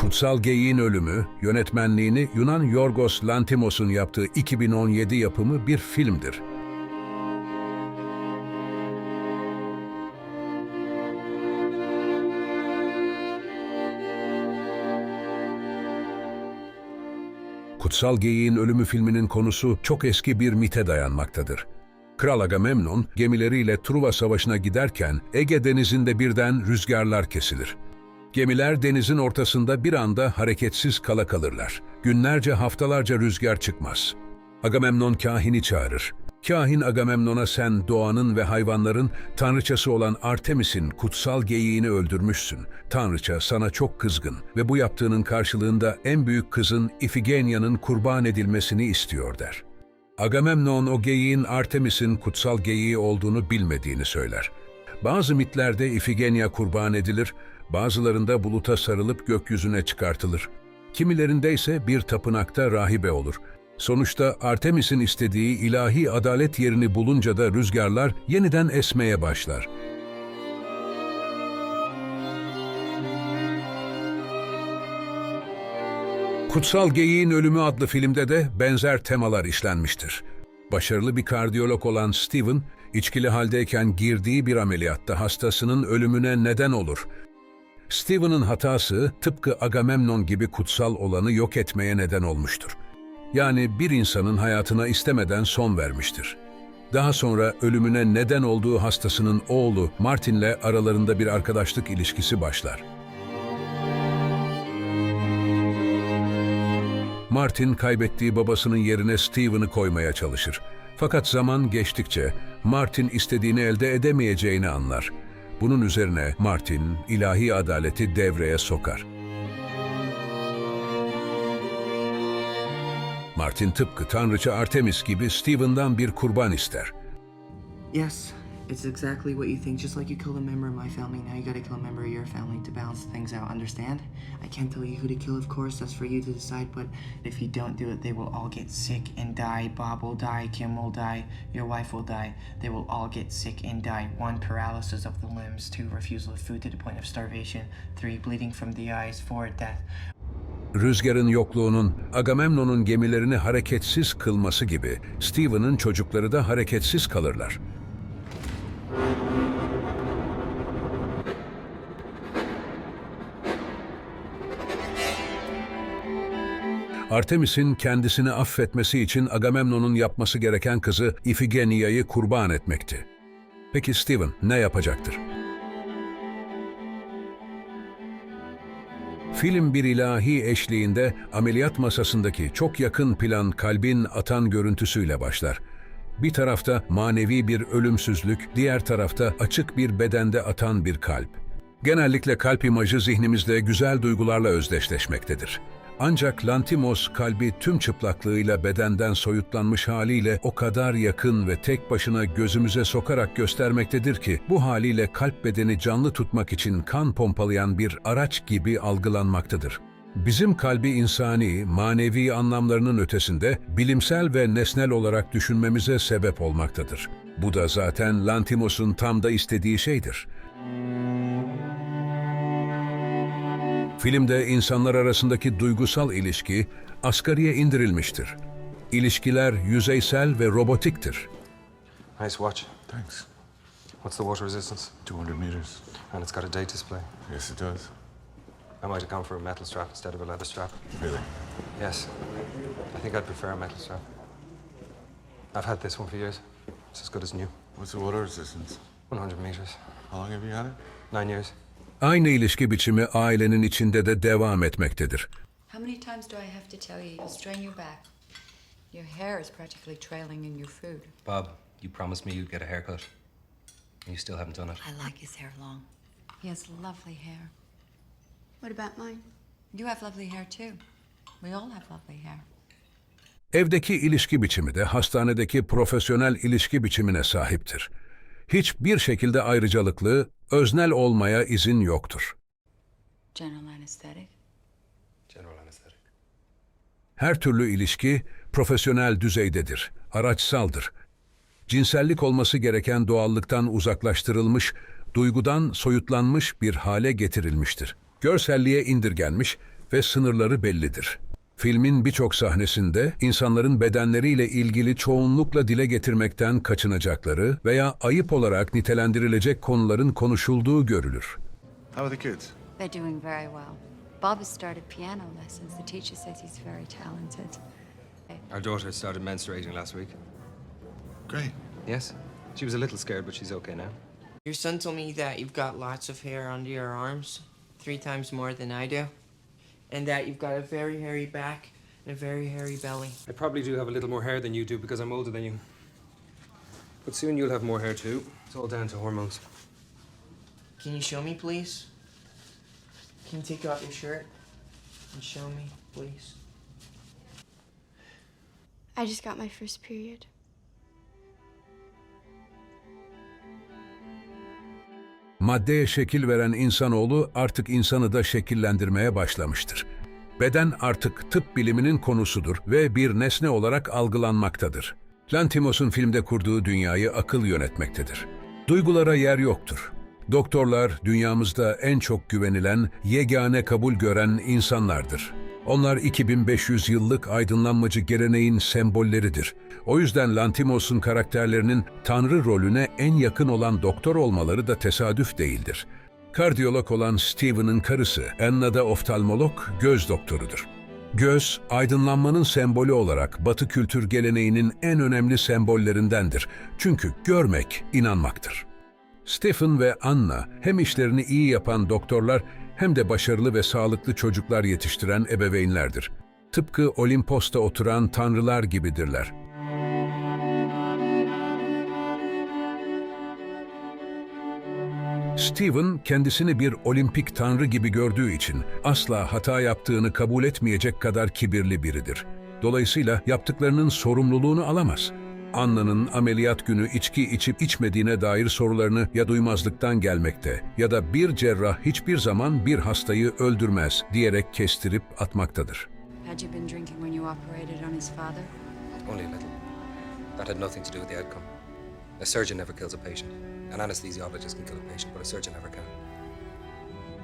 Kutsal Geyiğin Ölümü, yönetmenliğini Yunan Yorgos Lanthimos'un yaptığı 2017 yapımı bir filmdir. Kutsal Geyiğin Ölümü filminin konusu çok eski bir mite dayanmaktadır. Kral Agamemnon gemileriyle Truva Savaşı'na giderken Ege Denizi'nde birden rüzgarlar kesilir. Gemiler denizin ortasında bir anda hareketsiz kala kalırlar. Günlerce haftalarca rüzgar çıkmaz. Agamemnon kahini çağırır. Kahin Agamemnon'a sen doğanın ve hayvanların tanrıçası olan Artemis'in kutsal geyiğini öldürmüşsün. Tanrıça sana çok kızgın ve bu yaptığının karşılığında en büyük kızın Ifigenia'nın kurban edilmesini istiyor der. Agamemnon o geyiğin Artemis'in kutsal geyiği olduğunu bilmediğini söyler. Bazı mitlerde Ifigenia kurban edilir, bazılarında buluta sarılıp gökyüzüne çıkartılır. Kimilerinde ise bir tapınakta rahibe olur. Sonuçta Artemis'in istediği ilahi adalet yerini bulunca da rüzgarlar yeniden esmeye başlar. Kutsal Geyiğin Ölümü adlı filmde de benzer temalar işlenmiştir. Başarılı bir kardiyolog olan Steven, içkili haldeyken girdiği bir ameliyatta hastasının ölümüne neden olur. Steven'ın hatası tıpkı Agamemnon gibi kutsal olanı yok etmeye neden olmuştur. Yani bir insanın hayatına istemeden son vermiştir. Daha sonra ölümüne neden olduğu hastasının oğlu Martin'le aralarında bir arkadaşlık ilişkisi başlar. Martin kaybettiği babasının yerine Steven'ı koymaya çalışır. Fakat zaman geçtikçe Martin istediğini elde edemeyeceğini anlar. Bunun üzerine Martin ilahi adaleti devreye sokar. Martin tıpkı tanrıça Artemis gibi Steven'dan bir kurban ister. Yes, it's exactly what you think. Just like you killed a member of my family, now you gotta kill a member of your family to balance things out, understand? I can't tell you who to kill, of course, that's for you to decide, but if you don't do it, they will all get sick and die. Bob will die, Kim will die, your wife will die. They will all get sick and die. One, paralysis of the limbs. Two, refusal of food to the point of starvation. Three, bleeding from the eyes. Four, death. Rüzgarın yokluğunun Agamemnon'un gemilerini hareketsiz kılması gibi Steven'ın çocukları da hareketsiz kalırlar. Artemis'in kendisini affetmesi için Agamemnon'un yapması gereken kızı Ifigenia'yı kurban etmekti. Peki Steven ne yapacaktır? Film bir ilahi eşliğinde ameliyat masasındaki çok yakın plan kalbin atan görüntüsüyle başlar. Bir tarafta manevi bir ölümsüzlük, diğer tarafta açık bir bedende atan bir kalp. Genellikle kalp imajı zihnimizde güzel duygularla özdeşleşmektedir. Ancak Lantimos kalbi tüm çıplaklığıyla bedenden soyutlanmış haliyle o kadar yakın ve tek başına gözümüze sokarak göstermektedir ki bu haliyle kalp bedeni canlı tutmak için kan pompalayan bir araç gibi algılanmaktadır. Bizim kalbi insani, manevi anlamlarının ötesinde bilimsel ve nesnel olarak düşünmemize sebep olmaktadır. Bu da zaten Lantimos'un tam da istediği şeydir. Filmde insanlar arasındaki duygusal ilişki asgariye indirilmiştir. İlişkiler yüzeysel ve robotiktir. Nice watch. Thanks. What's the water resistance? 200 meters. And it's got a date display. Yes, it does. I might have gone for a metal strap instead of a leather strap. Really? Yes. I think I'd prefer a metal strap. I've had this one for years. It's as good as new. What's the water resistance? 100 meters. How long have you had it? Nine years. Aynı ilişki biçimi ailenin içinde de devam etmektedir. How many times do I have to tell you? You'll strain your back. Your hair is practically trailing in your food. Bob, you promised me you'd get a haircut. And you still haven't done it. I like his hair long. He has lovely hair. What about mine? You have lovely hair too. We all have lovely hair. Evdeki ilişki biçimi de hastanedeki profesyonel ilişki biçimine sahiptir. Hiçbir şekilde ayrıcalıklı, öznel olmaya izin yoktur. General anesthetic. General anesthetic. Her türlü ilişki profesyonel düzeydedir, araçsaldır. Cinsellik olması gereken doğallıktan uzaklaştırılmış, duygudan soyutlanmış bir hale getirilmiştir. Görselliğe indirgenmiş, ve sınırları bellidir. Filmin birçok sahnesinde insanların bedenleriyle ilgili çoğunlukla dile getirmekten kaçınacakları veya ayıp olarak nitelendirilecek konuların konuşulduğu görülür. How are the kids? They're doing very well. Bob has started piano lessons. The teacher says he's very talented. Our daughter started menstruating last week. Great. Yes. She was a little scared, but she's okay now. Your son told me that you've got lots of hair under your arms, three times more than I do, and that you've got a very hairy back and a very hairy belly. I probably do have a little more hair than you do because I'm older than you. But soon you'll have more hair too. It's all down to hormones. Can you show me, please? Can you take off your shirt and show me, please? I just got my first period. Maddeye şekil veren insanoğlu artık insanı da şekillendirmeye başlamıştır. Beden artık tıp biliminin konusudur ve bir nesne olarak algılanmaktadır. Lantimos'un filmde kurduğu dünyayı akıl yönetmektedir. Duygulara yer yoktur. Doktorlar dünyamızda en çok güvenilen, yegane kabul gören insanlardır. Onlar 2500 yıllık aydınlanmacı geleneğin sembolleridir. O yüzden Lantimos'un karakterlerinin Tanrı rolüne en yakın olan doktor olmaları da tesadüf değildir. Kardiyolog olan Steven'ın karısı, Anna da oftalmolog, göz doktorudur. Göz, aydınlanmanın sembolü olarak Batı kültür geleneğinin en önemli sembollerindendir. Çünkü görmek inanmaktır. Stephen ve Anna hem işlerini iyi yapan doktorlar hem de başarılı ve sağlıklı çocuklar yetiştiren ebeveynlerdir. Tıpkı Olimpos'ta oturan tanrılar gibidirler. Stephen kendisini bir olimpik tanrı gibi gördüğü için asla hata yaptığını kabul etmeyecek kadar kibirli biridir. Dolayısıyla yaptıklarının sorumluluğunu alamaz. Anna'nın ameliyat günü içki içip içmediğine dair sorularını ya duymazlıktan gelmekte ya da bir cerrah hiçbir zaman bir hastayı öldürmez diyerek kestirip atmaktadır. Had you been drinking when you operated on his father? Only a little. That had nothing to do with the outcome. A surgeon never kills a patient. An anesthesiologist can kill a patient, but a surgeon never can.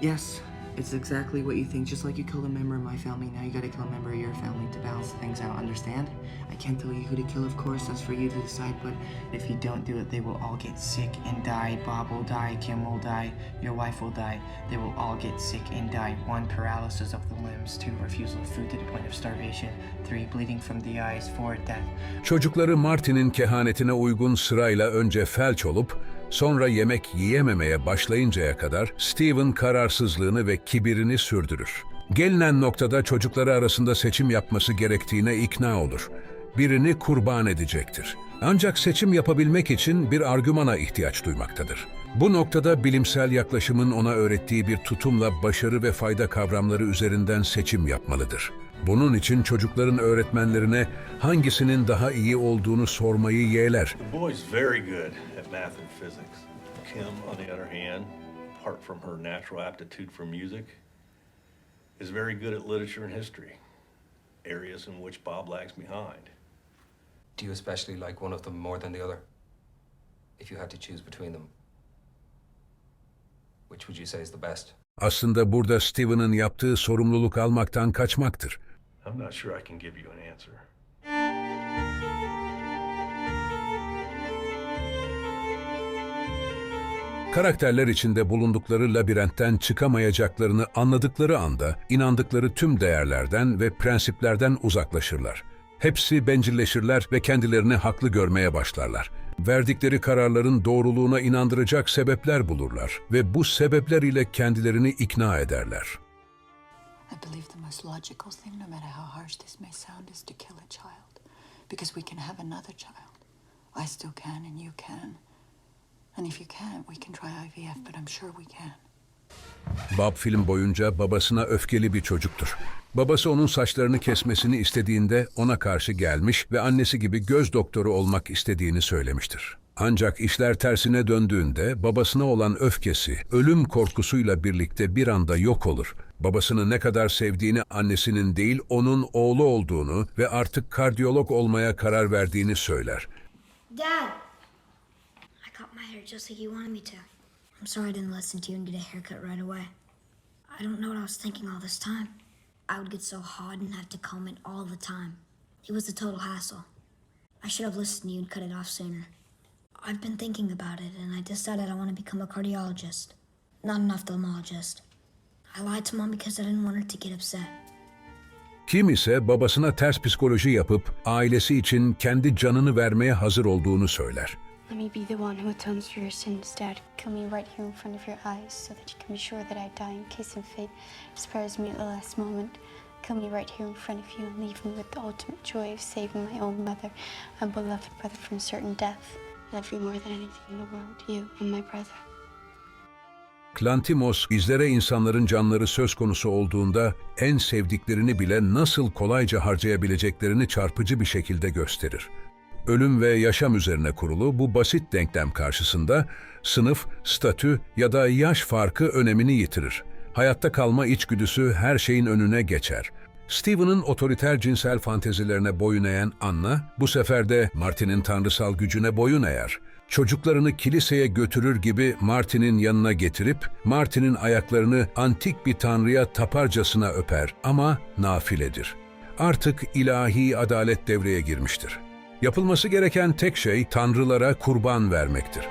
Yes, it's exactly what you think. Just like you killed a member of my family, now you gotta kill a member of your family to balance things out, understand? I can't tell you who to kill, of course, that's for you to decide, but if you don't do it, they will all get sick and die. Bob will die, Kim will die, your wife will die. They will all get sick and die. One, paralysis of the limbs. Two, refusal of food to the point of starvation. Three, bleeding from the eyes. Four, death. Çocukları Martin'in kehanetine uygun sırayla önce felç olup, sonra yemek yiyememeye başlayıncaya kadar Steven kararsızlığını ve kibirini sürdürür. Gelinen noktada çocukları arasında seçim yapması gerektiğine ikna olur. Birini kurban edecektir. Ancak seçim yapabilmek için bir argümana ihtiyaç duymaktadır. Bu noktada bilimsel yaklaşımın ona öğrettiği bir tutumla başarı ve fayda kavramları üzerinden seçim yapmalıdır. Bunun için çocukların öğretmenlerine hangisinin daha iyi olduğunu sormayı yeğler. The boy's very good at math and physics. Kim, on the other hand, apart from her natural aptitude for music, is very good at literature and history, areas in which Bob lags behind. Do you especially like one of them more than the other? If you had to choose between them, which would you say is the best? Aslında burada Steven'ın yaptığı sorumluluk almaktan kaçmaktır. I'm not sure I can give you an answer. Karakterler içinde bulundukları labirentten çıkamayacaklarını anladıkları anda inandıkları tüm değerlerden ve prensiplerden uzaklaşırlar. Hepsi bencilleşirler ve kendilerini haklı görmeye başlarlar. Verdikleri kararların doğruluğuna inandıracak sebepler bulurlar ve bu sebepler ile kendilerini ikna ederler. I believe the most logical thing, no matter how harsh this may sound, is to kill a child. Because we can have another child. I still can, and you can. And if you can't, we can try IVF, but I'm sure we can. Bob film boyunca babasına öfkeli bir çocuktur. Babası onun saçlarını kesmesini istediğinde ona karşı gelmiş ve annesi gibi göz doktoru olmak istediğini söylemiştir. Ancak işler tersine döndüğünde babasına olan öfkesi, ölüm korkusuyla birlikte bir anda yok olur. Babasını ne kadar sevdiğini annesinin değil onun oğlu olduğunu ve artık kardiyolog olmaya karar verdiğini söyler. Dad! I cut my hair just like you wanted me to. I'm sorry I didn't listen to you and get a haircut right away. I don't know what I was thinking all this time. I would get so hot and have to calm it all the time. It was a total hassle. I should have listened to you and cut it off sooner. I've been thinking about it and I decided I want to become a cardiologist, not an ophthalmologist. I lied to mom because I didn't want her to get upset. Kim ise babasına ters psikoloji yapıp ailesi için kendi canını vermeye hazır olduğunu söyler. Let me be the one who atones for your sins, Dad. Kill me right here in front of your eyes so that you can be sure that I die in case of fate spares me at the last moment. Kill me right here in front of you and leave me with the ultimate joy of saving my own mother and beloved brother from certain death. Love you more than anything in the world, you and my brother. Klantimos bizlere insanların canları söz konusu olduğunda en sevdiklerini bile nasıl kolayca harcayabileceklerini çarpıcı bir şekilde gösterir. Ölüm ve yaşam üzerine kurulu bu basit denklem karşısında sınıf, statü ya da yaş farkı önemini yitirir. Hayatta kalma içgüdüsü her şeyin önüne geçer. Steven'ın otoriter cinsel fantezilerine boyun eğen Anna, bu sefer de Martin'in tanrısal gücüne boyun eğer. Çocuklarını kiliseye götürür gibi Martin'in yanına getirip Martin'in ayaklarını antik bir tanrıya taparcasına öper ama nafiledir. Artık ilahi adalet devreye girmiştir. Yapılması gereken tek şey tanrılara kurban vermektir.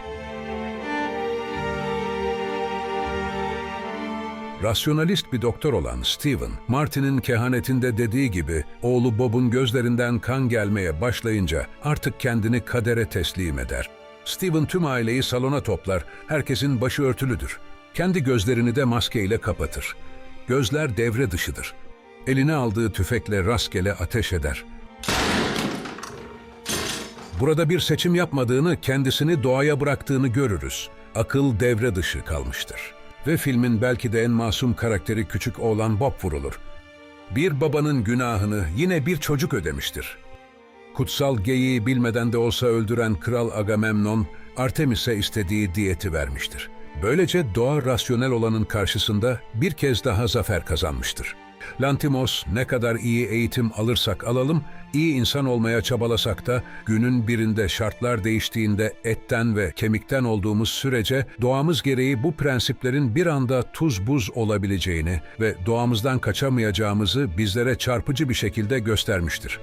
Rasyonalist bir doktor olan Steven, Martin'in kehanetinde dediği gibi oğlu Bob'un gözlerinden kan gelmeye başlayınca artık kendini kadere teslim eder. Steven tüm aileyi salona toplar, herkesin başı örtülüdür. Kendi gözlerini de maskeyle kapatır. Gözler devre dışıdır. Eline aldığı tüfekle rastgele ateş eder. Burada bir seçim yapmadığını, kendisini doğaya bıraktığını görürüz. Akıl devre dışı kalmıştır. Ve filmin belki de en masum karakteri küçük oğlan Bob vurulur. Bir babanın günahını yine bir çocuk ödemiştir. Kutsal geyiği bilmeden de olsa öldüren Kral Agamemnon, Artemis'e istediği diyeti vermiştir. Böylece doğa rasyonel olanın karşısında bir kez daha zafer kazanmıştır. Lantimos ne kadar iyi eğitim alırsak alalım, iyi insan olmaya çabalasak da günün birinde şartlar değiştiğinde etten ve kemikten olduğumuz sürece doğamız gereği bu prensiplerin bir anda tuz buz olabileceğini ve doğamızdan kaçamayacağımızı bizlere çarpıcı bir şekilde göstermiştir.